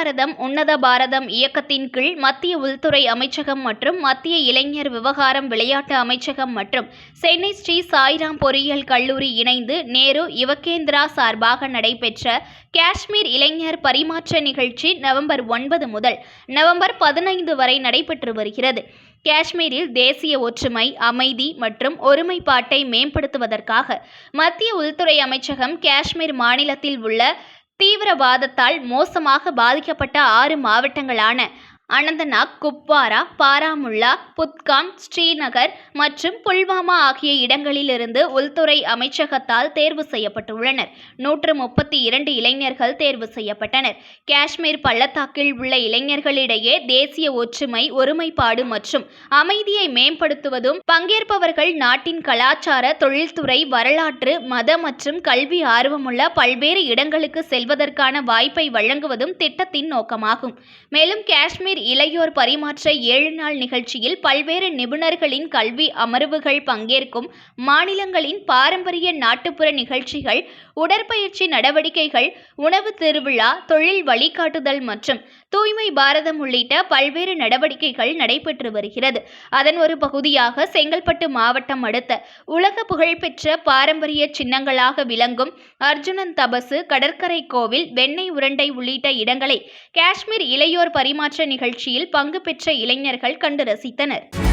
பாரதம் உன்னத பாரதம் இயக்கத்தின் கீழ் மத்திய உள்துறை அமைச்சகம் மற்றும் மத்திய இளைஞர் விவகாரம் விளையாட்டு அமைச்சகம் மற்றும் சென்னை ஸ்ரீ சாய்ராம் பொறியியல் கல்லூரி இணைந்து நேரு யுவகேந்திரா சார்பாக நடைபெற்ற காஷ்மீர் இளைஞர் பரிமாற்ற நிகழ்ச்சி நவம்பர் ஒன்பது முதல் நவம்பர் பதினைந்து வரை நடைபெற்று வருகிறது. காஷ்மீரில் தேசிய ஒற்றுமை அமைதி மற்றும் ஒருமைப்பாட்டை மேம்படுத்துவதற்காக மத்திய உள்துறை அமைச்சகம் காஷ்மீர் மாநிலத்தில் உள்ள தீவிரவாதத்தால் மோசமாக பாதிக்கப்பட்ட ஆறு மாவட்டங்களான அனந்தநாக் குப்வாரா பாராமுல்லா புத்காம் ஸ்ரீநகர் மற்றும் புல்வாமா ஆகிய இடங்களிலிருந்து உள்துறை அமைச்சகத்தால் தேர்வு செய்யப்பட்டுள்ளனர். நூற்று முப்பத்தி இரண்டு இளைஞர்கள் தேர்வு செய்யப்பட்டனர். காஷ்மீர் பள்ளத்தாக்கில் உள்ள இளைஞர்களிடையே தேசிய ஒற்றுமை ஒருமைப்பாடு மற்றும் அமைதியை மேம்படுத்துவதும் பங்கேற்பவர்கள் நாட்டின் கலாச்சார தொழில்துறை வரலாற்று மத மற்றும் கல்வி ஆர்வமுள்ள பல்வேறு இடங்களுக்கு செல்வதற்கான வாய்ப்பை வழங்குவதும் திட்டத்தின் நோக்கமாகும். மேலும் காஷ்மீர் இளையோர் பரிமாற்ற ஏழு நாள் நிகழ்ச்சியில் பல்வேறு நிபுணர்களின் கல்வி அமர்வுகள் பங்கேற்கும் மாநிலங்களின் பாரம்பரிய நாட்டுப்புற நிகழ்ச்சிகள் உடற்பயிற்சி நடவடிக்கைகள் உணவு திருவிழா தொழில் வழிகாட்டுதல் மற்றும் தூய்மை பாரதம் உள்ளிட்ட பல்வேறு நடவடிக்கைகள் நடைபெற்று வருகிறது. அதன் ஒரு பகுதியாக செங்கல்பட்டு மாவட்டம் அடுத்த உலக புகழ்பெற்ற பாரம்பரிய சின்னங்களாக விளங்கும் அர்ஜுனன் தபசு கடற்கரை கோவில் வெண்ணெய் உருண்டை உள்ளிட்ட இடங்களை காஷ்மீர் இளையோர் பரிமாற்ற நிகழ்ச்சி நிகழ்ச்சியில் பங்கு பெற்ற இளைஞர்கள் கண்டு ரசித்தனர்